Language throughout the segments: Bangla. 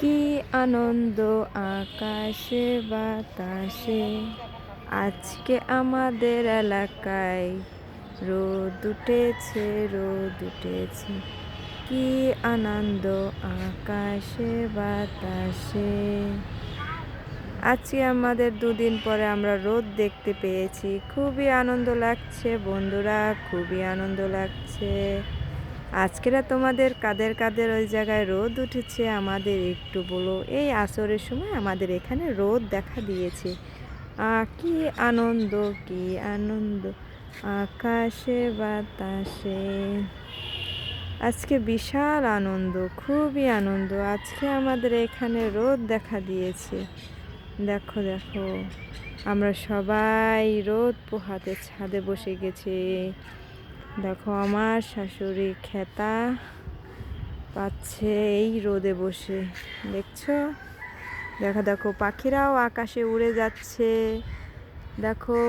কি আনন্দ আকাশে, বাতাসে? আজকে আমাদের এলাকায় রোদ উঠেছে রোদ উঠেছে। কি আনন্দ আকাশে, বাতাসে? আজকে আমাদের দুদিন পরে আমরা রোদ দেখতে পেয়েছি। খুবই আনন্দ লাগছে বন্ধুরা, খুবই আনন্দ লাগছে। আজকেরা তোমাদের কাদের কাদের ওই জায়গায় রোদ উঠেছে আমাদের একটু বলো। এই আসরের সময় আমাদের এখানে রোদ দেখা দিয়েছে। কি আনন্দ কি আনন্দ। আকাশে, বাতাসে। আজকে বিশাল আনন্দ, খুবই আনন্দ। আজকে আমাদের এখানে রোদ দেখা দিয়েছে। দেখো দেখো। আমরা সবাই রোদ পোহাতে ছাদে বসে গেছে। দেখো, আমার শাশুড়ি খেতা পাচ্ছে এই রোদে বসে, দেখছ? দেখো দেখো, পাখিরাও আকাশে উড়ে যাচ্ছে। দেখো,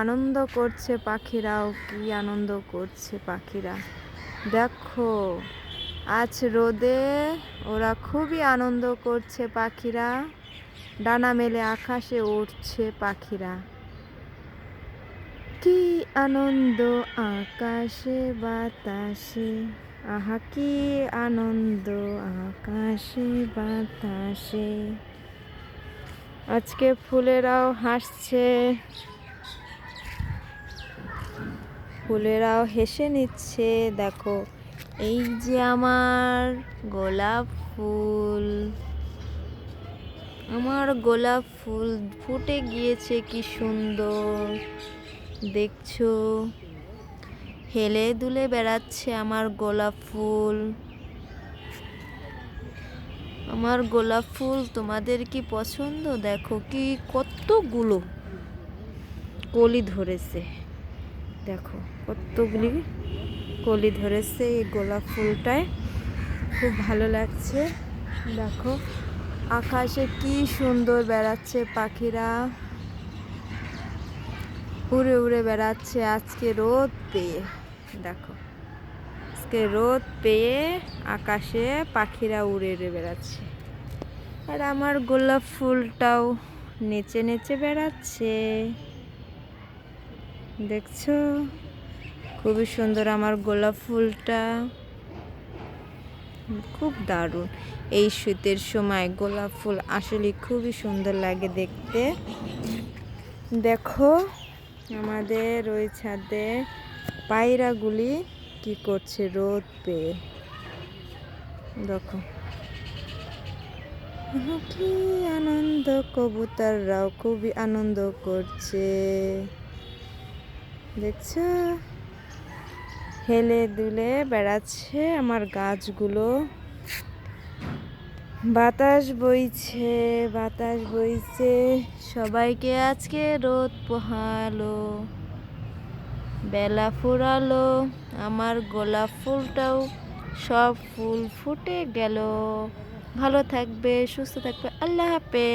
আনন্দ করছে পাখিরাও, কি আনন্দ করছে পাখিরা। দেখো, আজ রোদে ওরা খুবই আনন্দ করছে পাখিরা। ডানা মেলে আকাশে উঠছে পাখিরা। কি আনন্দ আকাশে, বাতাসে? আহা, কি আনন্দ আকাশে, বাতাসে? আজকে ফুলেরাও হাসছে। ফুলেরাও হেসে নিচ্ছে। দেখো, এই যে আমার গোলাপ ফুল। আমার গোলাপ ফুল ফুটে গিয়েছে, কি সুন্দর। দেখছ? হেলে দুলে বেড়াচ্ছে আমার গোলাপ ফুল। আমার গোলাপ ফুল তোমাদের কি পছন্দ? দেখো কি কতগুলো কলি ধরেছে। দেখো কতগুলি কলি ধরেছে এই গোলাপ ফুলটায়। খুব ভালো লাগছে। দেখো আকাশে কি সুন্দর বেড়াচ্ছে পাখিরা। উড়ে উড়ে বেড়াচ্ছে আজকে রোদ পেয়ে। দেখো, আজকে রোদ পেয়ে আকাশে পাখিরা উড়ে উড়ে বেড়াচ্ছে। আর আমার গোলাপ ফুলটাও নেচে নেচে বেড়াচ্ছে। দেখছ? খুবই সুন্দর আমার গোলাপ ফুলটা। খুব দারুণ। এই শীতের সময় গোলাপ ফুল আসলে খুবই সুন্দর লাগে দেখতে। দেখো আমাদের ওই ছাদে পায়রাগুলি কি করছে রোদ। পেয়ে দেখো কি আনন্দ, কবুতররাও খুবই আনন্দ করছে। দেখছ? হেলে দুলে বেড়াচ্ছে আমার গাছগুলো। বাতাস বইছে বাতাস বইছে। সবাইকে আজকে রোদ পোহালো, বেলা ফুরালো, আমার গোলাপ ফুলটাও সব ফুল ফুটে গেল। ভালো থাকবে, সুস্থ থাকবে, আল্লাহ হাফেজ।